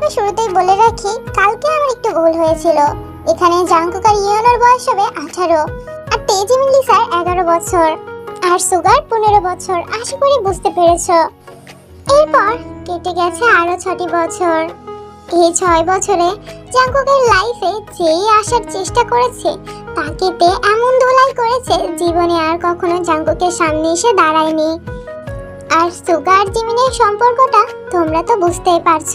গল্পে শুরুতেই বলে রাখি, কালকে আমার একটু ভুল হয়েছিল। এখানে জাঙ্কুক আর ইয়নের বয়স হবে আঠারো, আর তেজিমিন লিসার এগারো বছর, আর সুগার পনেরো বছর, আশা করি বুঝতে পেরেছ। এরপর কেটে গেছে আরও ছটি বছর। এই ছয় বছরে জাঙ্কুকের লাইফে যেই আসার চেষ্টা করেছে তাকে তে এমন ধোলাই করেছে জীবনে আর কখনো জাঙ্কুকের সামনে এসে দাঁড়ায়নি। আর সুগার জিমিনের সম্পর্কটা তোমরা তো বুঝতেই পারছ।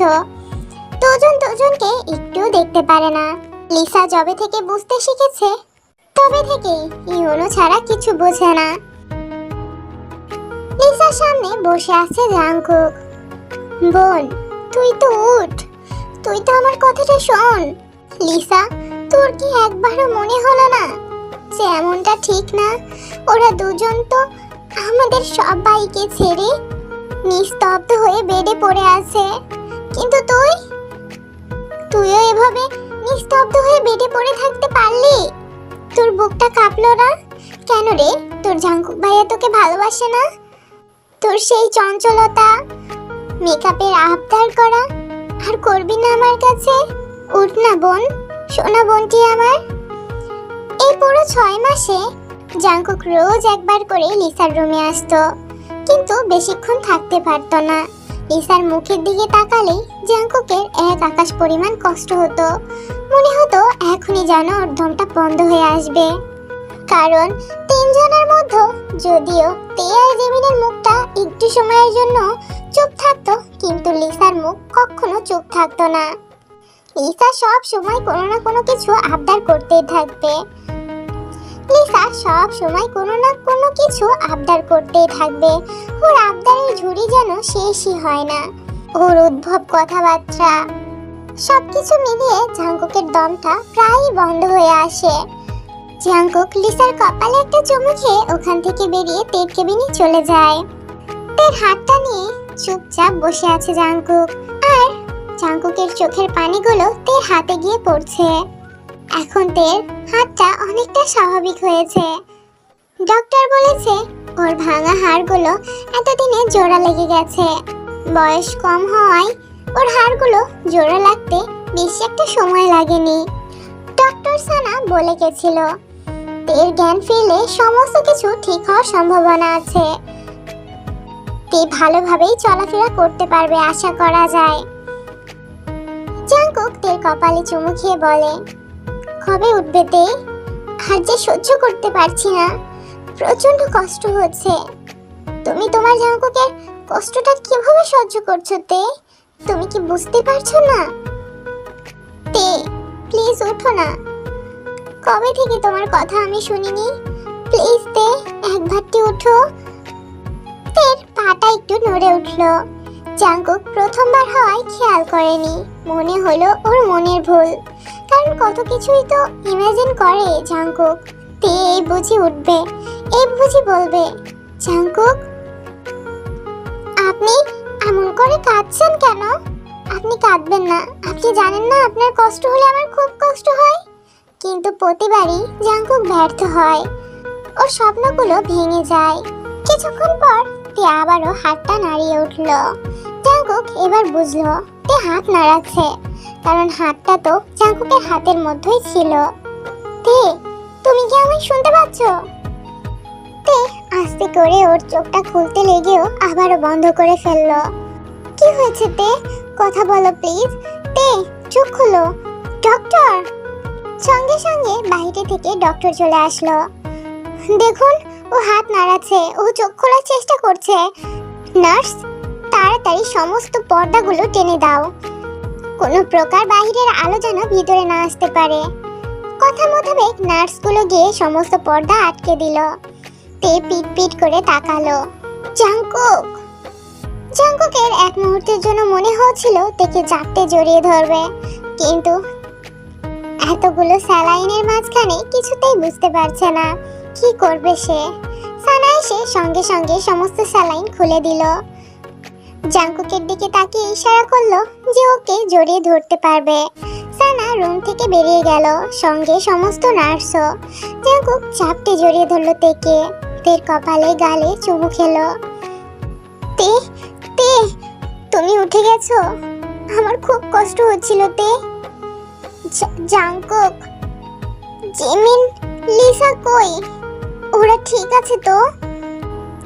দুজন দুজনকে একটু দেখতে পারে না। লিসা জবে থেকে বুঝতে শিখেছে, তবে থেকেই ইউনো ছাড়া কিছু বোঝে না। লিসার সামনে বসে আছে জাঙ্কুক বোন, তুই তো উঠ। তুই তো আমার কথাটা শোন। লিসা, তোর কি একবারও মনে হলো না যে এমনটা ঠিক না? ওরা দুজন তো আমাদের সবাইকে ছেড়ে নিস্তব্ধ হয়ে বেডে পড়ে আছে। কিন্তু তুই? তুইও এভাবে নিস্তব্ধ হয়ে বেডে পড়ে থাকতে পারলি? তোর বুকটা কাঁপলো না? কেন রে? তোর জাঙ্কুক ভাইয়া তোকে ভালোবাসে না? তোর সেই চঞ্চলতা, মেকআপের আবদার করা, আর করবি না আমার কাছে? উঠ না বোন, সোনা বোনটি আমার। এই পুরো ছয় মাসে জাঙ্কুক রোজ একবার করে লিসার রুমে আসতো, কিন্তু বেশিক্ষণ থাকতে পারতো না। লিসার মুখের দিকে তাকালেই জাঙ্কুকের এক আকাশ পরিমাণ কষ্ট হতো। মনে হতো এখনই যেন ওর দমটা বন্ধ হয়ে আসবে। কারণ তিনজনের মধ্যে যদিও তে আর জেমিনের মুখটা একটু সময়ের জন্য চুপ থাকতো, কিন্তু লিসার মুখ কখনো চুপ থাকতো না। লিসা সব সময় কোনো না কোনো কিছু আবদার করতেই থাকবে। লিসা সব সময় কোনো না কোনো কিছু আবদার করতেই থাকবে। ওর আবদারের ঝুড়ি যেন শেষই হয় না। ওর উদ্ভব কথাবার্তা, সবকিছু মিলিয়ে ঝাঙ্কুকের দমটা প্রায়ই বন্ধ হয়ে আসে। জাঙ্কুক লিসার কপালে একটা চুমু খেয়ে ওখান থেকে বেরিয়ে তের কেবিনে চলে যায়। তের হাতটা নিয়ে চুপচাপ বসে আছে জাঙ্কুক আর জাঙ্কুকের চোখের পানিগুলো তের হাতে গিয়ে পড়ছে। এখন তের হাতটা অনেকটা স্বাভাবিক হয়েছে। ডক্টর বলেছে, ওর ভাঙা হাড়গুলো এতদিনে জোড়া লেগে গেছে। বয়স কম হওয়ায় ওর হাড়গুলো জোড়া লাগতে বেশি একটা সময় লাগেনি। ডক্টর সানা বলে গেছিল, তের জ্ঞান ফিরলে সমস্ত কিছু ঠিক হওয়ার সম্ভাবনা আছে। তে ভালোভাবেই চলাফেরা করতে পারবে, আশা করা যায়। জাঙ্কুক তের কপালে চুমু খেয়ে বলে কবে উঠবে তে? আর যে সহ্য করতে পারছি না। প্রচণ্ড কষ্ট হচ্ছে। তুমি তোমার জাঙ্কুকের কষ্টটা কীভাবে সহ্য করছ তে? তুমি কি বুঝতে পারছ না? তে প্লিজ ওঠো না। কবে থেকে তোমার কথা আমি শুনিনি? প্লিজ তে একবারটি ওঠো তের পাটা একটু নড়ে উঠল। জাঙ্কুক প্রথমবার হওয়ায় খেয়াল করেনি। মনে হলো ওর মনের ভুল। কারণ কত কিছুই তো ইমাজিন করে জাঙ্কুক তে এই বুঝি উঠবে, এই বুঝি বলবে জাঙ্কুক আপনি এমন করে কাঁদছেন কেন? আপনি কাঁদবেন না। আপনি জানেন না আপনার কষ্ট হলে আমার খুব কষ্ট হয়। কিন্তু প্রতিবারই জাঙ্কুক ব্যর্থ হয়। ওর স্বপ্নগুলো ভেঙে যায়। কিছুক্ষণ পর তে আবারও হাতটা নাড়িয়ে উঠল। জাঙ্কুক এবার বুঝলো তে হাত নাড়াচ্ছে, কারণ হাতটা তো জাঙ্কুকের হাতের মধ্যেই ছিল। তে, তুমি কি আমায় শুনতে পাচ্ছ? তে আস্তে করে ওর চোখটা খুলতে লেগেও আবারও বন্ধ করে ফেলল। কি হয়েছে তে? কথা বলো প্লিজ। তে, চোখ খুলো। ডক্টর! সঙ্গে সঙ্গে বাইরে থেকে ডক্টর চলে আসলো। দেখুন, ও হাত নাড়াচ্ছে, ও চোখ খোলার চেষ্টা করছে। নার্স তাড়াতাড়ি সমস্ত পর্দাগুলো টেনে দাও। কোনো প্রকার বাইরের আলো যেন ভিতরে না আসতে পারে। কথা মোতাবেক নার্সগুলো গিয়ে সমস্ত পর্দা আটকে দিল। তে পিট পিট করে তাকালো। জাঙ্কুক জাঙ্কুকের এক মুহূর্তের জন্য মনে হচ্ছিল তেকে জাপটে জড়িয়ে ধরবে। কিন্তু এতগুলো স্যালাইনের মাঝখানে কিছুতেই বুঝতে পারছে না, কি করবে সে? সানা এসে সঙ্গে সঙ্গে সমস্ত স্যালাইন খুলে দিল। জাঙ্কুকের দিকে তাকিয়ে ইশারা করল যে ওকে জড়িয়ে ধরতে পারবে। সানা রুম থেকে বেরিয়ে গেল, সঙ্গে সমস্ত নার্সও। জাঙ্কুক চাপটে জড়িয়ে ধরলো তেকে। তের কপালে গালে চুমু খেলো। তে তে, তুমি উঠে গেছো? আমার খুব কষ্ট হচ্ছিল, তে। জা- জাংকুক জিমিন, লিসা কই? ওরা ঠিক আছে তো?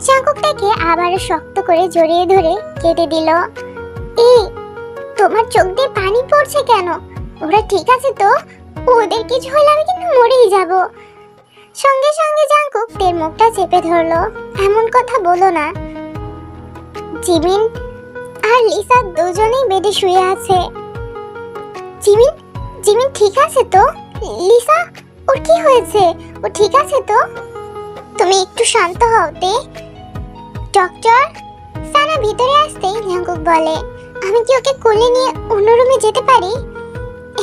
জাংকুকটাকে আবারও শক্ত করে জড়িয়ে ধরে কেটে দিল। এই, তোমার চোখ দিয়ে পানি পড়ছে কেন? ওরা ঠিক আছে তো? ওদের কিছু হলে আমি কিন্তু মরেই যাব। সঙ্গে সঙ্গে জাংকুক তের মুখটা চেপে ধরলো। এমন কথা বলো না। জিমিন আর লিসা দুজনেই বেডে শুয়ে আছে। জিমিন জিমিন ঠিক আছে তো? লিসা, ওর কি হয়েছে? ও ঠিক আছে তো? তুমি একটু শান্ত হও তে। ডক্টর সানা ভিতরে আসতেই জাঙ্কুক বলে। আমি কি ওকে কোলে নিয়ে অন্য রুমে যেতে পারি?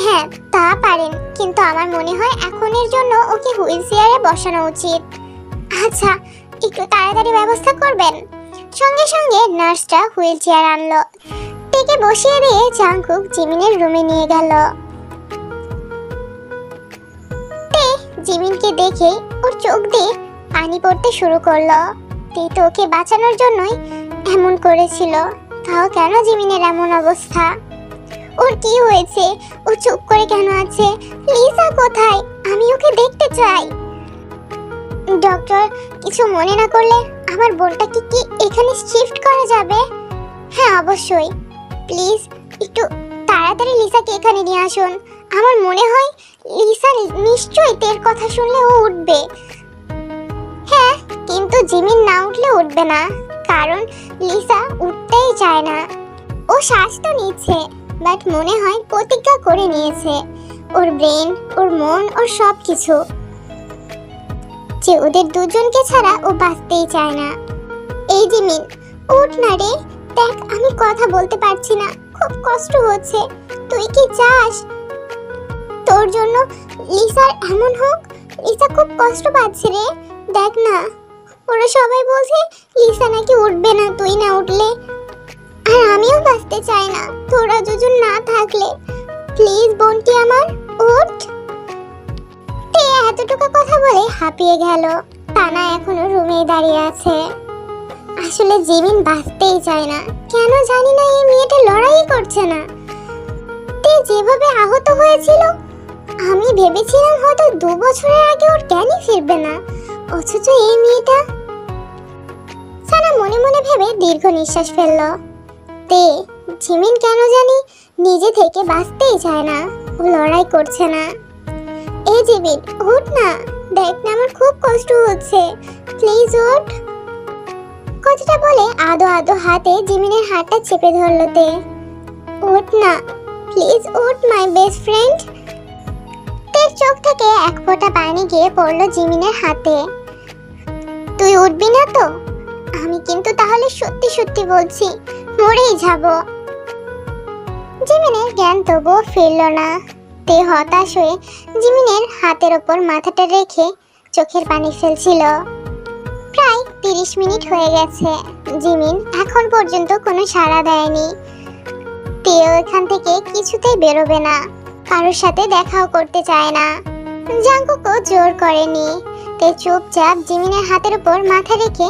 হ্যাঁ তা পারেন, কিন্তু আমার মনে হয় এখনের জন্য ওকে হুইল চেয়ারে বসানো উচিত। আচ্ছা একটু তাড়াতাড়ি ব্যবস্থা করবেন। সঙ্গে সঙ্গে নার্সটা হুইল চেয়ার আনলো। টেকে বসিয়ে দিয়ে জাংকুক জিমিনের রুমে নিয়ে গেল। জিমিনকে দেখে ওর চোখ দিয়ে পানি পড়তে শুরু করল। তে তো ওকে বাঁচানোর জন্যই এমন করেছিল। তাও কেন জিমিনের এমন অবস্থা? ওর কি হয়েছে? ও চুপ করে কেন আছে? লিসা কোথায়? আমি ওকে দেখতে চাই। ডক্টর, কিছু মনে না করলে আমার বোনটাকে কি এখানে শিফট করা যাবে? হ্যাঁ অবশ্যই। প্লিজ, একটু তাড়াতাড়ি লিসাকে এখানে নিয়ে আসুন। আমার মনে হয় লিসা নিশ্চয়ই তের কথা শুনলে ও উঠবে। কিন্তু জিমিন না উঠলে উঠবে না। কারণ লিসা উঠতেই চায় না। ও শ্বাস তো নিচ্ছে, বাট মনে হয় প্রতিজ্ঞা করে নিয়েছে। ওর ব্রেন, ওর মন, ওর সব কিছু যে ওদের দুজনকে ছাড়া ও বাঁচতেই চায় না। এই জিমিন, উঠ না রে। দেখ, আমি কথা বলতে পারছি না। খুব কষ্ট হচ্ছে। তুই কি চাস? তোর জন্য লিসার এমন হোক? লিসা খুব কষ্ট পাচ্ছে রে। দেখ না, ওরা সবাই বলছে লিসা নাকি উঠবে না, তুই না উঠলে। আর আমিও বাঁচতে চাই না, তোরা দুজন না থাকলে। প্লিজ, বোনটি আমার, উঠ। তে এতটুকু কথা বলে হাঁপিয়ে গেল। তানা এখনও রুমে দাঁড়িয়ে আছে। আসলে জিমিন বাঁচতেই চায় না। কেন জানি না, এই মেয়েটা লড়াই করছে না। তে, যেভাবে আহত হয়েছিল, আমি ভেবেছিলাম হয়তো দু বছরের আগে ওর জ্ঞানই ফিরবে না। অথচ এই মেয়েটা? সানা মনে মনে ভেবে দীর্ঘ নিঃশ্বাস ফেলল। তে জিমিন কেন জানি নিজে থেকে বাঁচতেই চায় না ও লড়াই করছে না। এই জিমিন উঠ না, দেখ না আমার খুব কষ্ট হচ্ছে প্লিজ উঠ। কথাটা বলে আদো আদো হাতে জিমিনের হাতটা চেপে ধরলো তে। উঠ না প্লিজ উঠ মাই বেস্ট ফ্রেন্ড তের চোখ থেকে এক ফোঁটা পানি গিয়ে পড়ল জিমিনের হাতে। তুই উঠবি না তো? আমি কিন্তু তাহলে সত্যি সত্যি বলছি, মরেই যাব। জিমিনের জ্ঞান তবুও ফিরল না। তে হতাশ হয়ে জিমিনের হাতের ওপর মাথাটা রেখে চোখের পানি ফেলছিল। প্রায় তিরিশ মিনিট হয়ে গেছে। জিমিন এখন পর্যন্ত কোনো সাড়া দেয়নি। তেও এখান থেকে কিছুতেই বেরোবে না। কারোর সাথে দেখাও করতে চায় না। জাঙ্কুকও জোর করেনি। তে চুপচাপ জিমিনের হাতের উপর মাথা রেখে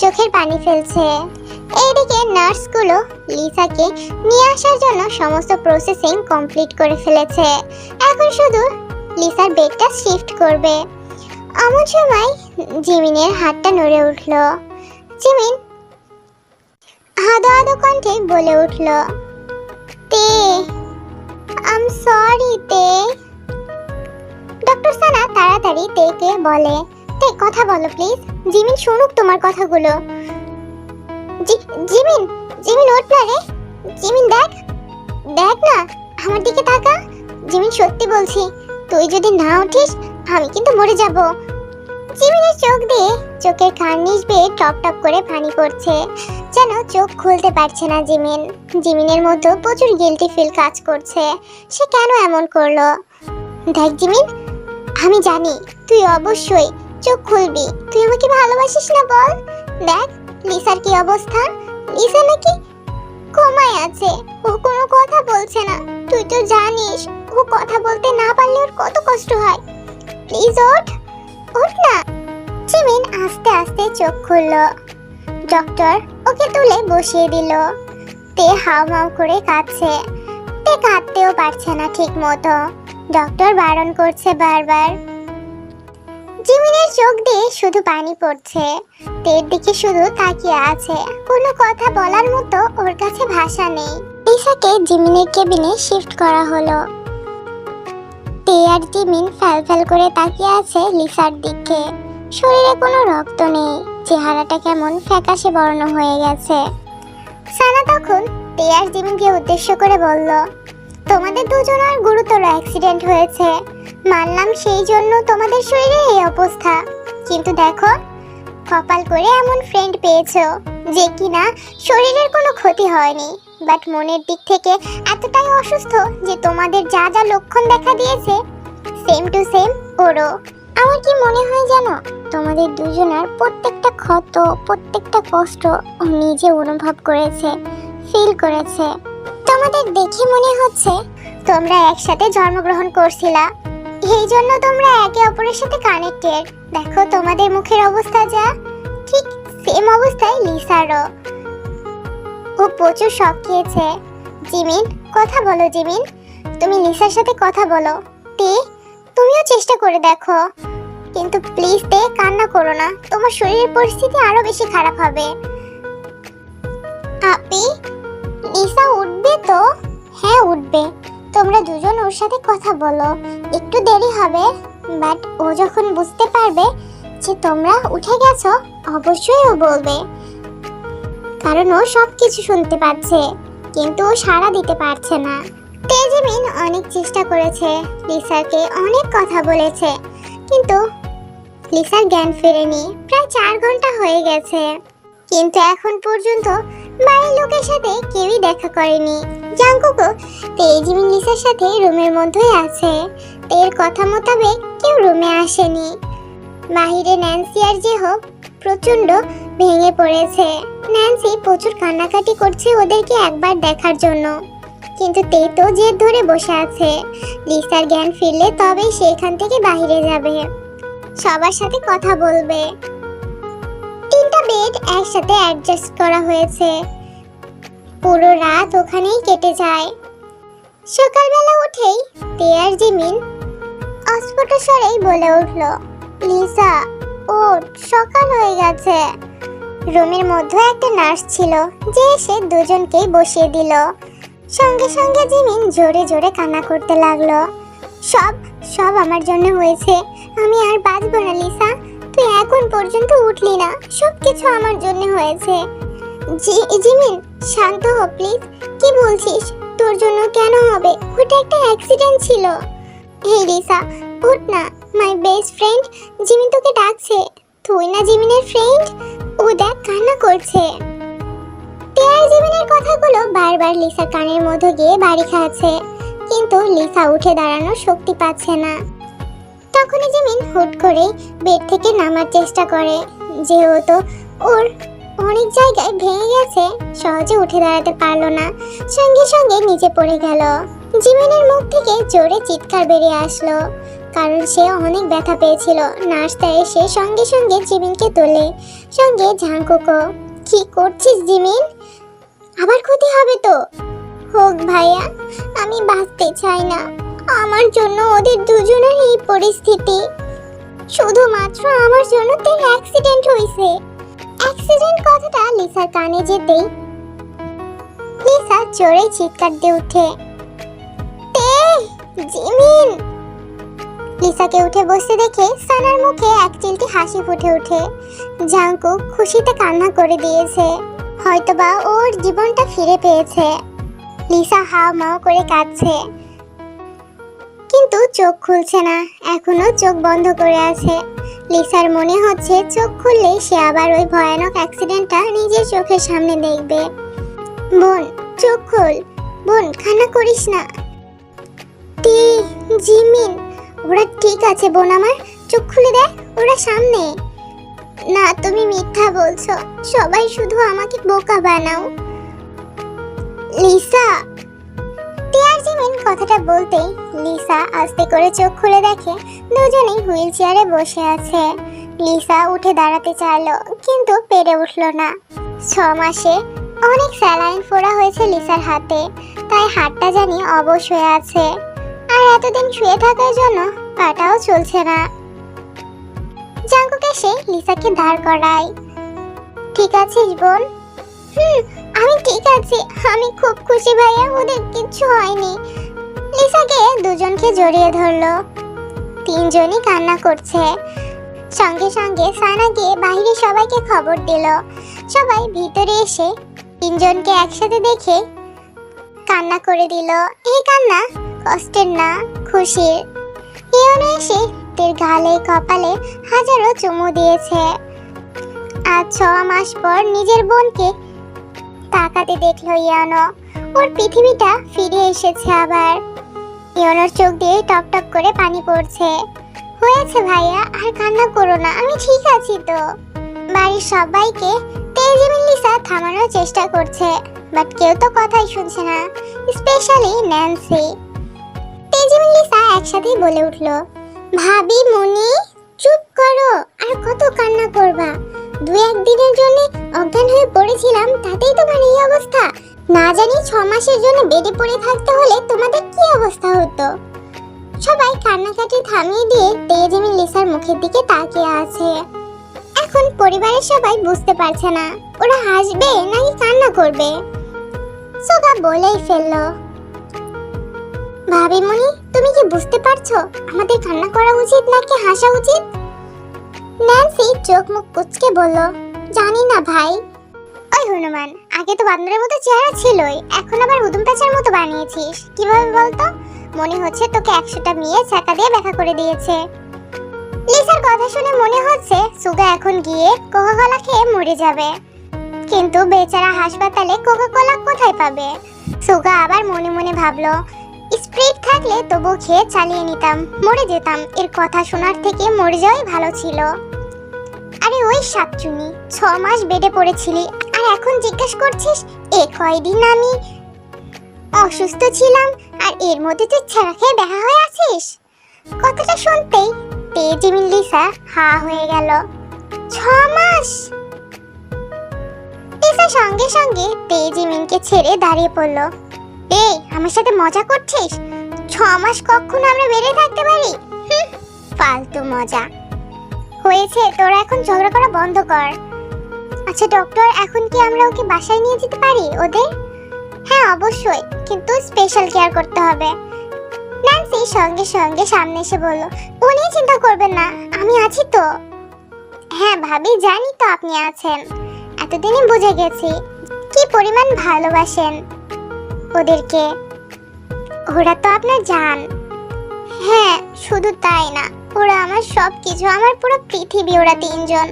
চোখের পানি ফেলছে। এইদিকে নার্সগুলো লিসাকে নিয়ে আসার জন্য সমস্ত প্রসেসিং কমপ্লিট করে ফেলেছে। এখন শুধু লিসার বেডটা শিফট করবে। এমন সময় জিমিনের হাতটা নড়ে উঠল। জিমিন আদো আদো কণ্ঠে বলে উঠল, তে আম সরি তে। ডক্টর সানা তাড়াতাড়ি তেকে বলে, তে, কথা বলো প্লিজ জিমিন শুনুক তোমার কথাগুলো। জিমিন জিমিন ওঠ না রে জিমিন, দেখ। দেখ না, আমার দিকে তাকা। জিমিন, সত্যি বলছি, তুই যদি না উঠিস, আমি কিন্তু মরে যাব। জিমিনের চোখ দিয়ে চোখের কার্নিশ বেয়ে টপ টপ করে পানি পড়ছে। যেন চোখ খুলতে পারছে না জিমিন। জিমিনের মধ্যে প্রচুর গিলটি ফিল কাজ করছে। সে কেন এমন করল? দেখ জিমিন, আমি জানি তুই অবশ্যই চোখ খুলবি। তুই আমাকে ভালোবাসিস না বল? দেখ, লিসার কি অবস্থা? লিসা নাকি কোমায় আছে। ও কোনো কথা বলছে না। তুই তো জানিস, ও কথা বলতে না পারলে ওর কত কষ্ট হয়। প্লিজ ওঠ। ওঠ না। জিমিন আস্তে আস্তে চোখ খুলল। ডক্টর ওকে তুলে বসিয়ে দিল। তে হাও মাও করে কাঁদছে। তে কাঁদতেও পারছে না ঠিক মতো ডক্টর বারণ করছে বারবার। জিমিনের চোখ দিয়ে শুধু পানি পড়ছে। তের দিকে শুধু তাকিয়ে আছে। কোনো কথা বলার মতো ওর কাছে ভাষা নেই। লিসাকে জিমিনের কেবিনে শিফট করা হলো। তে আর জিমিন ফ্যাল ফ্যাল করে তাকিয়ে আছে লিসার দিকে। শরীরে কোনো রক্ত নেই, চেহারাটা কেমন ফ্যাকাশে বর্ণ হয়ে গেছে। সানা তখন তে আর জিমিনকে উদ্দেশ্য করে বলল, তোমাদের দুজনের গুরুতর অ্যাক্সিডেন্ট হয়েছে। মানলাম সেই জন্য তোমাদের শরীরে এই অবস্থা। কিন্তু দেখো, কপাল করে এমন ফ্রেন্ড পেয়েছ, যে কিনা শরীরের কোনো ক্ষতি হয়নি। বাট মনের দিক থেকে এতটাই অসুস্থ যে তোমাদের যা যা লক্ষণ দেখা দিয়েছে সেম টু সেম ওরও। আমার কি মনে হয় জানো? তোমাদের দুজনের প্রত্যেকটা ক্ষত, প্রত্যেকটা কষ্ট নিজে অনুভব করেছে ফিল করেছে। তোমাদের দেখে মনে হচ্ছে তোমরা একসাথে জন্মগ্রহণ করছিলা। এই জন্য তোমরা একে অপরের সাথে কানেক্টেড দেখো তোমাদের মুখের অবস্থা যা, ঠিক সেম অবস্থায় লিসারও। ও প্রচুর শখ খেয়েছে। জিমিন, কথা বলো জিমিন। তুমি লিসার সাথে কথা বলো। তে, তুমিও চেষ্টা করে দেখো। কিন্তু প্লিজ তে, কান্না করো না। তোমার শরীরের পরিস্থিতি আরও বেশি খারাপ হবে। আপি, লিসা উঠবে তো? হ্যাঁ উঠবে। তোমরা দুজন ওর সাথে কথা বলো। একটু দেরি হবে বাট ও যখন বুঝতে পারবে যে তোমরা উঠে গেছো, অবশ্যই ও বলবে। কারণ ও সব কিছু শুনতে পাচ্ছে, কিন্তু ও সাড়া দিতে পারছে না। তেজমিন অনেক চেষ্টা করেছে লিসাকে অনেক কথা বলেছে, কিন্তু লিসার জ্ঞান ফেরেনি, প্রায় চার ঘণ্টা হয়ে গেছে। কিন্তু এখন পর্যন্ত বাড়ির লোকের সাথে কেউই দেখা করেনি। জাঙ্কুকো তেজমিন, লিসার সাথে রুমের মধ্যেই আছে। এর কথা মোতাবেক কেউ রুমে আসেনি। বাহিরে ন্যান্সি আর যে হোক প্রচণ্ড ভেঙে পড়েছে। ন্যান্সি প্রচুর কান্নাকাটি করছে ওদেরকে একবার দেখার জন্য। কিন্তু তে তো জেদ ধরে বসে আছে। লিসার জ্ঞান ফিরলে তবেই সে এখান থেকে বাইরে যাবে। সবার সাথে কথা বলবে। তিনটা বেড একসাথে অ্যাডজাস্ট করা হয়েছে। পুরো রাত ওখানেই কেটে যায়। সকালবেলা উঠেই তে আর জিমিন অস্ফুট স্বরেই বলে উঠল, লিসা ওঠ সকাল হয়ে গেছে। রুমের মধ্যে একটা নার্স ছিল, যে এসে দুজনকেই বসিয়ে দিল। সঙ্গে সঙ্গে জিমিন জোরে জোরে কান্না করতে লাগল। সব সব আমার জন্য হয়েছে। আমি আর বাঁচবো না, লিসা। তুই এখন পর্যন্ত উঠলি না। সব কিছু আমার জন্য হয়েছে। জিমিন, শান্ত হ, প্লিজ। কি বলছিস? তোর জন্য কেন হবে? ওটা একটা অ্যাক্সিডেন্ট ছিল। হেই লিসা উঠ না মাই বেস্ট ফ্রেন্ড জিমিন তোকে ডাকছে। তুই না জিমিনের ফ্রেন্ড ও দেখ কান্না করছে। টেয়ার জিমিনের কথাগুলো বারবার লিসার কানের মধ্যে গিয়ে বাড়ি খাচ্ছে। কিন্তু লিসা উঠে দাঁড়ানোর শক্তি পাচ্ছে না। তখনই জিমিন হুট করে বেড থেকে নামার চেষ্টা করে। যেহেতু ওর অনেক জায়গায় ভেঙে গেছে, সহজে উঠে দাঁড়াতে পারল না। সঙ্গে সঙ্গে নিচে পড়ে গেল। জিমিনের মুখ থেকে জোরে চিৎকার বেরিয়ে আসলো। কারণ সে অনেক ব্যথা পেয়েছিল। নার্সটা এসে সঙ্গে সঙ্গে জিমিনকে তোলে। সঙ্গে ঝাঙ্কুকো কি করছিস জিমিন? আবার ক্ষতি হবে তো? হোক ভাইয়া, আমি বাঁচতে চাই না। আমার জন্য ওদের দুজনের এই পরিস্থিতি। শুধুমাত্র আমার জন্য তোর অ্যাক্সিডেন্ট হয়েছে অ্যাক্সিডেন্ট কথাটা লিসার কানে যেতেই লিসা জোরে চিৎকার দিয়ে উঠে। তে, জিমিন! লিসাকে উঠে বসতে দেখে সানার মুখে এক চিলটি হাসি ফুটে ওঠে। জাঙ্কু খুশিতে কান্না করে দিয়েছে। হয়তোবা ওর জীবনটা ফিরে পেয়েছে। লিসা হাও মাও করে কাঁদছে। কিন্তু চোখ খুলছে না। এখনও চোখ বন্ধ করে আছে। লিসার মনে হচ্ছে চোখ খুললেই সে আবার ওই ভয়ানক অ্যাক্সিডেন্টটা নিজের চোখের সামনে দেখবে। বোন, চোখ খোল। বোন খানা করিস না। টি, জিমিন ওরা ঠিক আছে, বোন আমার। চোখ খুলে দেখ, ওরা সামনে। না, তুমি মিথ্যা বলছো। সবাই শুধু আমাকে বোকা বানাও। লিসা, টিয়ার জিমিন কথাটা বলতেই লিসা আস্তে করে চোখ খুলে দেখে দুজনেই হুইল চেয়ারে বসে আছে। লিসা উঠে দাঁড়াতে চাইলো, কিন্তু পেরে উঠল না। ছ মাসে অনেক স্যালাইন ফোড়া হয়েছে লিসার হাতে, তাই হাতটা জানি অবশ হয়ে আছে। আর এতদিন শুয়ে থাকার জন্য পাটাও চলছে না। জাঙ্কুক এসে লিসাকে দাঁড় করায়। ঠিক আছিস, বোন? হুম, আমি ঠিক আছি। আমি খুব খুশি ভাইয়া, ওদের কিচ্ছু হয়নি। লিসাকে দুজনকে জড়িয়ে ধরলো। তিনজনই কান্না করছে। সঙ্গে সঙ্গে সানা গিয়ে বাইরে সবাইকে খবর দিল। সবাই ভিতরে এসে তিনজনকে একসাথে দেখে কান্না করে দিল। এই কান্না কষ্টের না, খুশির। ইয়নো এসে তের গালে কপালে হাজারো চুমু দিয়েছে। আজ ছ মাস পর নিজের বোনকে তাকাতে দেখল ইয়ানো ওর পৃথিবীটা ফিরে এসেছে আবার। ইয়নোর চোখ দিয়ে টপ টপ করে পানি পড়ছে। হয়েছে ভাইয়া, আর কান্না করো না, আমি ঠিক আছি তো। বাড়ির সবাইকে তেজিমিন লিসা থামানোর চেষ্টা করছে, বাট কেউ তো কথাই শুনছে না, স্পেশালি ন্যান্সি। তেজিমিন লিসা একসাথেই বলে উঠল, ভাবি, মনি, চুপ করো, আর কত কান্না করবা। দু একদিনের জন্য অজ্ঞান হয়ে পড়েছিলাম, তাতেই তোমার এই অবস্থা। না জানি ছ মাসের জন্য বেডে পড়ে থাকতে হলে তোমাদের কি অবস্থা হতো? সবাই কান্নাকাটি থামিয়ে দিয়ে তেজেমি লিসার মুখের দিকে তাকিয়ে আছে। এখন পরিবারের সবাই বুঝতে পারছে না, ওরা হাসবে নাকি কান্না করবে। সোগা বলেই ফেলল ভাবিমণি, তুমি কি বুঝতে পারছ? আমাদের কান্না করা উচিত নাকি হাসা উচিত? ন্যান্সি চোখ মুখ কুচকে বলল, জানি না ভাই। ওই হনুমান, আগে তো বান্দরের মতো চেহারা ছিলই, এখন আবার উদুম প্যাচার মতো বানিয়েছিস। কীভাবে বলতো? মনে হচ্ছে তোকে একশোটা মেয়ে চাকা দিয়ে দেখা করে দিয়েছে। লিসার কথা শুনে মনে হচ্ছে সুগা এখন গিয়ে কোকা কোলা খেয়ে মরে যাবে। কিন্তু বেচারা হাসপাতালে কোকা কোলা কোথায় পাবে? সুগা আবার মনে মনে ভাবলো স্প্রিট থাকলে তবু খেয়ে চালিয়ে নিতাম, মরে যেতাম। এর কথা শোনার থেকে মরে যাওয়াই ভালো ছিল। আরে ওই সাতচুনি, ছ মাস বেডে পড়েছিলি, আর এখন জিজ্ঞেস করছিস, এ কয়দিন আমি অসুস্থ ছিলাম, আর এর মধ্যে তুই ছেঁড়া খেয়ে দেখা হয়ে আছিস? কথাটা শুনতেই তেজিমিন লিসা হা হয়ে গেল। ছ মাস? লিসা সঙ্গে সঙ্গে তেজিমিনকে ছেড়ে দাঁড়িয়ে পড়ল। এই, আমার সাথে মজা করছিস? ছ মাস কখনো আমরা বেড়ে থাকতে পারি? ফালতু মজা। হয়েছে, তোরা এখন ঝগড়া করা বন্ধ কর। আচ্ছা ডক্টর এখন কি আমরা ওকে বাসায় নিয়ে যেতে পারি ওদের? হ্যাঁ অবশ্যই, কিন্তু স্পেশাল কেয়ার করতে হবে। ন্যান্সি সঙ্গে সঙ্গে সামনে এসে বলল, উনি চিন্তা করবেন না, আমি আছি তো। হ্যাঁ ভাবি, জানি তো আপনি আছেন। এতদিনই বুঝে গেছি, কি পরিমাণ ভালোবাসেন। ওদেরকে। ওরা তো আপনার জান। হ্যাঁ শুধু তাই না, ওরা আমার সব কিছু আমার পুরো পৃথিবী, ওরা তিনজন।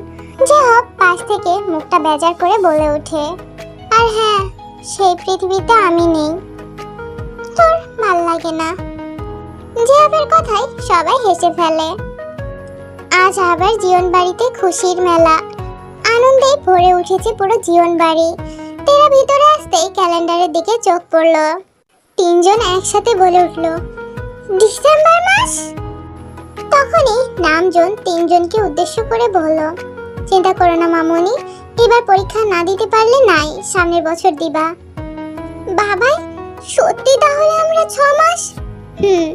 যে হোক, পাশ থেকে মুখটা বেজার করে বলে ওঠে। আর হ্যাঁ সেই পৃথিবীতে আমি নেই। তোর ভালো লাগে না। জিয়াবের কথায় সবাই হেসে ফেলে। আজ আবার জীবন বাড়িতে খুশির মেলা। আনন্দে ভরে উঠেছে পুরো জীবন বাড়ি তেরা ভিতরে আসতেই ক্যালেন্ডারের দিকে চোখ পড়ল। তিনজন একসাথে বলে উঠল, ডিসেম্বর মাস? তখনই নামজন তিনজনকে উদ্দেশ্য করে বলল, চিন্তা করো না মামুনি, এবার পরীক্ষা না দিতে পারলে নাই, সামনের বছর দিবা। বাবাই, সত্যি তাহলে আমরা ছ মাস? হুম।